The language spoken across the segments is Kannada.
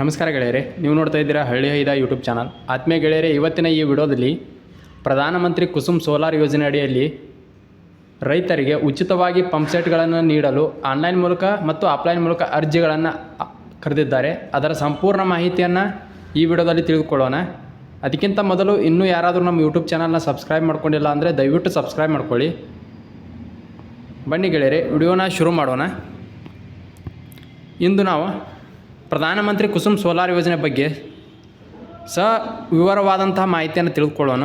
ನಮಸ್ಕಾರ ಗೆಳೆಯರೆ, ನೀವು ನೋಡ್ತಾ ಇದ್ದೀರಾ ಹಳ್ಳಿ ಹೈದ ಯೂಟ್ಯೂಬ್ ಚಾನಲ್ ಆತ್ಮೀಯ ಗೆಳೆಯರೆ, ಇವತ್ತಿನ ಈ ವಿಡಿಯೋದಲ್ಲಿ ಪ್ರಧಾನಮಂತ್ರಿ ಕುಸುಮ್ ಸೋಲಾರ್ ಯೋಜನೆ ಅಡಿಯಲ್ಲಿ ರೈತರಿಗೆ ಉಚಿತವಾಗಿ ಪಂಪ್ಸೆಟ್ಗಳನ್ನು ನೀಡಲು ಆನ್ಲೈನ್ ಮೂಲಕ ಮತ್ತು ಆಫ್ಲೈನ್ ಮೂಲಕ ಅರ್ಜಿಗಳನ್ನು ಕರೆದಿದ್ದಾರೆ. ಅದರ ಸಂಪೂರ್ಣ ಮಾಹಿತಿಯನ್ನು ಈ ವಿಡಿಯೋದಲ್ಲಿ ತಿಳಿದುಕೊಳ್ಳೋಣ. ಅದಕ್ಕಿಂತ ಮೊದಲು ಇನ್ನೂ ಯಾರಾದರೂ ನಮ್ಮ ಯೂಟ್ಯೂಬ್ ಚಾನಲ್ನ ಸಬ್ಸ್ಕ್ರೈಬ್ ಮಾಡ್ಕೊಂಡಿಲ್ಲ ಅಂದರೆ ದಯವಿಟ್ಟು ಸಬ್ಸ್ಕ್ರೈಬ್ ಮಾಡ್ಕೊಳ್ಳಿ. ಬನ್ನಿ ಗೆಳೆಯರೆ, ವಿಡಿಯೋನ ಶುರು ಮಾಡೋಣ. ಇಂದು ನಾವು ಪ್ರಧಾನಮಂತ್ರಿ ಕುಸುಮ್ ಸೋಲಾರ್ ಯೋಜನೆ ಬಗ್ಗೆ ಸ ವಿವರವಾದಂತಹ ಮಾಹಿತಿಯನ್ನು ತಿಳಿದುಕೊಳ್ಳೋಣ.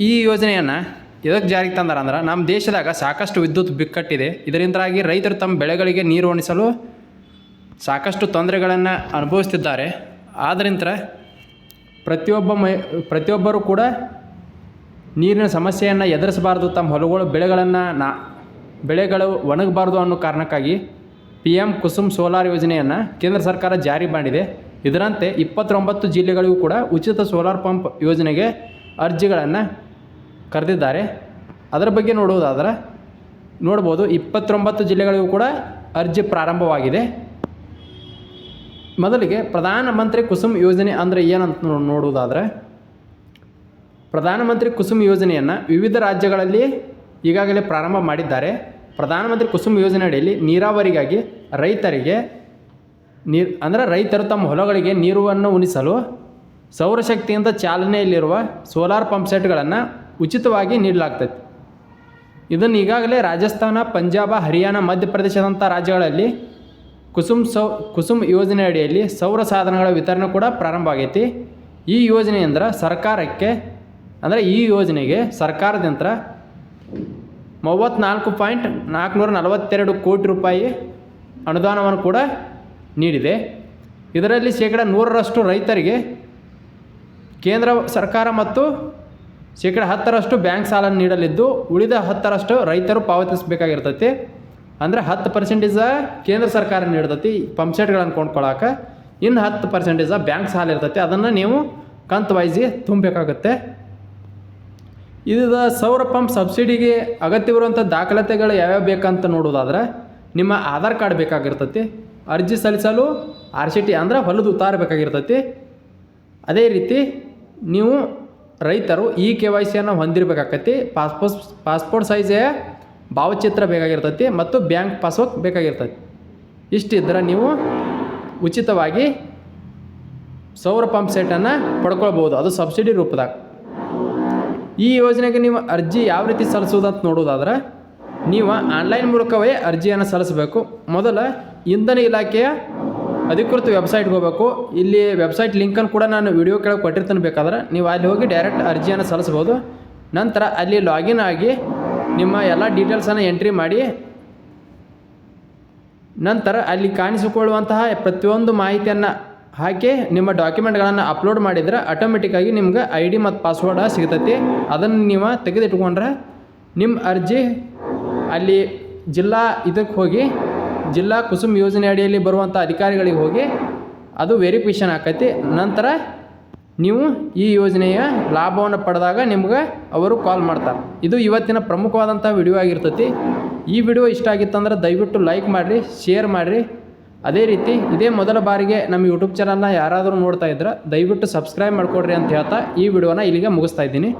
ಈ ಯೋಜನೆಯನ್ನು ಎದಕ್ಕೆ ಜಾರಿಗೆ ತಂದಾರ ಅಂದ್ರೆ ನಮ್ಮ ದೇಶದಾಗ ಸಾಕಷ್ಟು ವಿದ್ಯುತ್ ಬಿಕ್ಕಟ್ಟಿದೆ. ಇದರಿಂದಾಗಿ ರೈತರು ತಮ್ಮ ಬೆಳೆಗಳಿಗೆ ನೀರು ಒಣಿಸಲು ಸಾಕಷ್ಟು ತೊಂದರೆಗಳನ್ನು ಅನುಭವಿಸ್ತಿದ್ದಾರೆ. ಆದ್ದರಿಂದ ಪ್ರತಿಯೊಬ್ಬ ಮೈ, ಪ್ರತಿಯೊಬ್ಬರೂ ಕೂಡ ನೀರಿನ ಸಮಸ್ಯೆಯನ್ನು ಎದುರಿಸಬಾರ್ದು. ತಮ್ಮ ಹೊಲಗಳು, ಬೆಳೆಗಳನ್ನು ನಾ, ಬೆಳೆಗಳು ಒಣಗಬಾರ್ದು ಅನ್ನೋ ಕಾರಣಕ್ಕಾಗಿ ಪಿ ಎಂ ಕುಸುಮ್ ಸೋಲಾರ್ ಯೋಜನೆಯನ್ನು ಕೇಂದ್ರ ಸರ್ಕಾರ ಜಾರಿ ಮಾಡಿದೆ. ಇದರಂತೆ ಇಪ್ಪತ್ತೊಂಬತ್ತು ಜಿಲ್ಲೆಗಳಿಗೂ ಕೂಡ ಉಚಿತ ಸೋಲಾರ್ ಪಂಪ್ ಯೋಜನೆಗೆ ಅರ್ಜಿಗಳನ್ನು ಕರೆದಿದ್ದಾರೆ. ಅದರ ಬಗ್ಗೆ ನೋಡುವುದಾದ್ರೆ ನೋಡ್ಬೋದು ಇಪ್ಪತ್ತೊಂಬತ್ತು ಜಿಲ್ಲೆಗಳಿಗೂ ಕೂಡ ಅರ್ಜಿ ಪ್ರಾರಂಭವಾಗಿದೆ. ಮೊದಲಿಗೆ ಪ್ರಧಾನಮಂತ್ರಿ ಕುಸುಮ್ ಯೋಜನೆ ಅಂದರೆ ಏನಂತ ನೋಡುವುದಾದರೆ ಪ್ರಧಾನಮಂತ್ರಿ ಕುಸುಮ್ ಯೋಜನೆಯನ್ನು ವಿವಿಧ ರಾಜ್ಯಗಳಲ್ಲಿ ಈಗಾಗಲೇ ಪ್ರಾರಂಭ ಮಾಡಿದ್ದಾರೆ. ಪ್ರಧಾನಮಂತ್ರಿ ಕುಸುಮ್ ಯೋಜನೆ ಅಡಿಯಲ್ಲಿ ನೀರಾವರಿಗಾಗಿ ರೈತರಿಗೆ ನೀರು, ಅಂದರೆ ರೈತರು ತಮ್ಮ ಹೊಲಗಳಿಗೆ ನೀರನ್ನು ಉಣಿಸಲು ಸೌರಶಕ್ತಿಯಿಂದ ಚಾಲನೆಯಲ್ಲಿರುವ ಸೋಲಾರ್ ಪಂಪ್ ಸೆಟ್ಗಳನ್ನು ಉಚಿತವಾಗಿ ನೀಡಲಾಗ್ತೈತಿ. ಇದನ್ನು ಈಗಾಗಲೇ ರಾಜಸ್ಥಾನ, ಪಂಜಾಬ, ಹರಿಯಾಣ, ಮಧ್ಯಪ್ರದೇಶದಂಥ ರಾಜ್ಯಗಳಲ್ಲಿ ಕುಸುಮ್ ಸೌ, ಕುಸುಮ್ ಯೋಜನೆ ಅಡಿಯಲ್ಲಿ ಸೌರ ಸಾಧನಗಳ ವಿತರಣೆ ಕೂಡ ಪ್ರಾರಂಭ ಆಗೈತಿ. ಈ ಯೋಜನೆಯಿಂದ ಸರ್ಕಾರಕ್ಕೆ, ಅಂದರೆ ಈ ಯೋಜನೆಗೆ ಸರ್ಕಾರದಿಂದ ಮೂವತ್ತ್ನಾಲ್ಕು ಪಾಯಿಂಟ್ ನಾಲ್ಕುನೂರ ನಲವತ್ತೆರಡು ಕೋಟಿ ರೂಪಾಯಿ ಅನುದಾನವನ್ನು ಕೂಡ ನೀಡಿದೆ. ಇದರಲ್ಲಿ ಶೇಕಡ ನೂರರಷ್ಟು ರೈತರಿಗೆ ಕೇಂದ್ರ ಸರ್ಕಾರ ಮತ್ತು ಶೇಕಡ ಹತ್ತರಷ್ಟು ಬ್ಯಾಂಕ್ ಸಾಲ ನೀಡಲಿದ್ದು, ಉಳಿದ ಹತ್ತರಷ್ಟು ರೈತರು ಪಾವತಿಸಬೇಕಾಗಿರ್ತೈತಿ. ಅಂದರೆ ಹತ್ತು ಪರ್ಸೆಂಟೇಜ ಕೇಂದ್ರ ಸರ್ಕಾರ ನೀಡ್ತೈತಿ ಪಂಪ್ಸೆಟ್ಗಳನ್ನು ಕೊಂಡ್ಕೊಳ್ಳಾಕ ಇನ್ನು ಹತ್ತು ಪರ್ಸೆಂಟೇಜ ಬ್ಯಾಂಕ್ ಸಾಲ ಇರ್ತೈತಿ. ಅದನ್ನು ನೀವು ಕಂತು ವೈಸಿ ತುಂಬಬೇಕಾಗುತ್ತೆ ಇದು ಸೌರ ಪಂಪ್ ಸಬ್ಸಿಡಿಗೆ ಅಗತ್ಯವಿರುವಂಥ ದಾಖಲಾತಿಗಳು ಯಾವ್ಯಾವ ಬೇಕಂತ ನೋಡೋದಾದ್ರೆ ನಿಮ್ಮ ಆಧಾರ್ ಕಾರ್ಡ್ ಬೇಕಾಗಿರ್ತತಿ, ಅರ್ಜಿ ಸಲ್ಲಿಸಲು ಆರ್ ಸಿ ಟಿ ಅಂದ್ರೆ ಹೊಲದ ಉತ್ತಾರ ಬೇಕಾಗಿರ್ತೈತಿ. ಅದೇ ರೀತಿ ನೀವು ರೈತರು ಇ ಕೆ ವೈ ಸಿಯನ್ನು ಹೊಂದಿರಬೇಕಾಕತಿ ಪಾಸ್ಪೋರ್ಟ್ ಪಾಸ್ಪೋರ್ಟ್ ಸೈಜೇ ಭಾವಚಿತ್ರ ಬೇಕಾಗಿರ್ತತಿ ಮತ್ತು ಬ್ಯಾಂಕ್ ಪಾಸ್ಬುಕ್ ಬೇಕಾಗಿರ್ತತಿ. ಇಷ್ಟಿದ್ರೆ ನೀವು ಉಚಿತವಾಗಿ ಸೌರ ಪಂಪ್ ಸೆಟನ್ನು ಪಡ್ಕೊಳ್ಬೋದು, ಅದು ಸಬ್ಸಿಡಿ ರೂಪದಾಗ. ಈ ಯೋಜನೆಗೆ ನೀವು ಅರ್ಜಿ ಯಾವ ರೀತಿ ಸಲ್ಲಿಸೋದು ಅಂತ ನೋಡೋದಾದ್ರೆ ನೀವು ಆನ್ಲೈನ್ ಮೂಲಕವೇ ಅರ್ಜಿಯನ್ನು ಸಲ್ಲಿಸಬೇಕು. ಮೊದಲ ಇಂಧನ ಇಲಾಖೆಯ ಅಧಿಕೃತ ವೆಬ್ಸೈಟ್ಗೆ ಹೋಗಬೇಕು. ಇಲ್ಲಿ ವೆಬ್ಸೈಟ್ ಲಿಂಕನ್ನು ಕೂಡ ನಾನು ವಿಡಿಯೋ ಕೆಳಗೆ ಕೊಟ್ಟಿರ್ತಾನೆ ಬೇಕಾದ್ರೆ, ನೀವು ಅಲ್ಲಿ ಹೋಗಿ ಡೈರೆಕ್ಟ್ ಅರ್ಜಿಯನ್ನು ಸಲ್ಲಿಸ್ಬೋದು ನಂತರ ಅಲ್ಲಿ ಲಾಗಿನ್ ಆಗಿ ನಿಮ್ಮ ಎಲ್ಲ ಡೀಟೇಲ್ಸನ್ನು ಎಂಟ್ರಿ ಮಾಡಿ, ನಂತರ ಅಲ್ಲಿ ಕಾಣಿಸಿಕೊಳ್ಳುವಂತಹ ಪ್ರತಿಯೊಂದು ಮಾಹಿತಿಯನ್ನು ಹಾಕಿ ನಿಮ್ಮ ಡಾಕ್ಯುಮೆಂಟ್ಗಳನ್ನು ಅಪ್ಲೋಡ್ ಮಾಡಿದರೆ ಆಟೋಮೆಟಿಕ್ಕಾಗಿ ನಿಮ್ಗೆ ಐ ಡಿ ಮತ್ತು ಪಾಸ್ವರ್ಡ ಸಿಗ್ತೈತಿ. ಅದನ್ನು ನೀವು ತೆಗೆದಿಟ್ಕೊಂಡ್ರೆ ನಿಮ್ಮ ಅರ್ಜಿ ಅಲ್ಲಿ ಜಿಲ್ಲಾ ಇದಕ್ಕೆ ಹೋಗಿ, ಜಿಲ್ಲಾ ಕುಸುಮ್ ಯೋಜನೆ ಅಡಿಯಲ್ಲಿ ಬರುವಂಥ ಅಧಿಕಾರಿಗಳಿಗೆ ಹೋಗಿ ಅದು ವೆರಿಫಿಕೇಷನ್ ಆಕೈತಿ. ನಂತರ ನೀವು ಈ ಯೋಜನೆಯ ಲಾಭವನ್ನು ಪಡೆದಾಗ ನಿಮ್ಗೆ ಅವರು ಕಾಲ್ ಮಾಡ್ತಾರೆ. ಇದು ಇವತ್ತಿನ ಪ್ರಮುಖವಾದಂಥ ವಿಡಿಯೋ ಆಗಿರ್ತೈತಿ. ಈ ವಿಡಿಯೋ ಇಷ್ಟ ಆಗಿತ್ತಂದ್ರೆ ದಯವಿಟ್ಟು ಲೈಕ್ ಮಾಡಿರಿ, ಶೇರ್ ಮಾಡಿರಿ. ಅದೇ ರೀತಿ ಇದೇ ಮೊದಲ ಬಾರಿಗೆ ನಮ್ಮ ಯೂಟ್ಯೂಬ್ ಚಾನಲ್ನ ಯಾರಾದರೂ ನೋಡ್ತಾ ಇದ್ರೆ ದಯವಿಟ್ಟು ಸಬ್ಸ್ಕ್ರೈಬ್ ಮಾಡಿಕೊಡ್ರಿ ಅಂತ ಹೇಳ್ತಾ ಈ ವಿಡಿಯೋನ ಇಲ್ಲಿಗೆ ಮುಗಿಸ್ತಾ ಇದ್ದೀನಿ.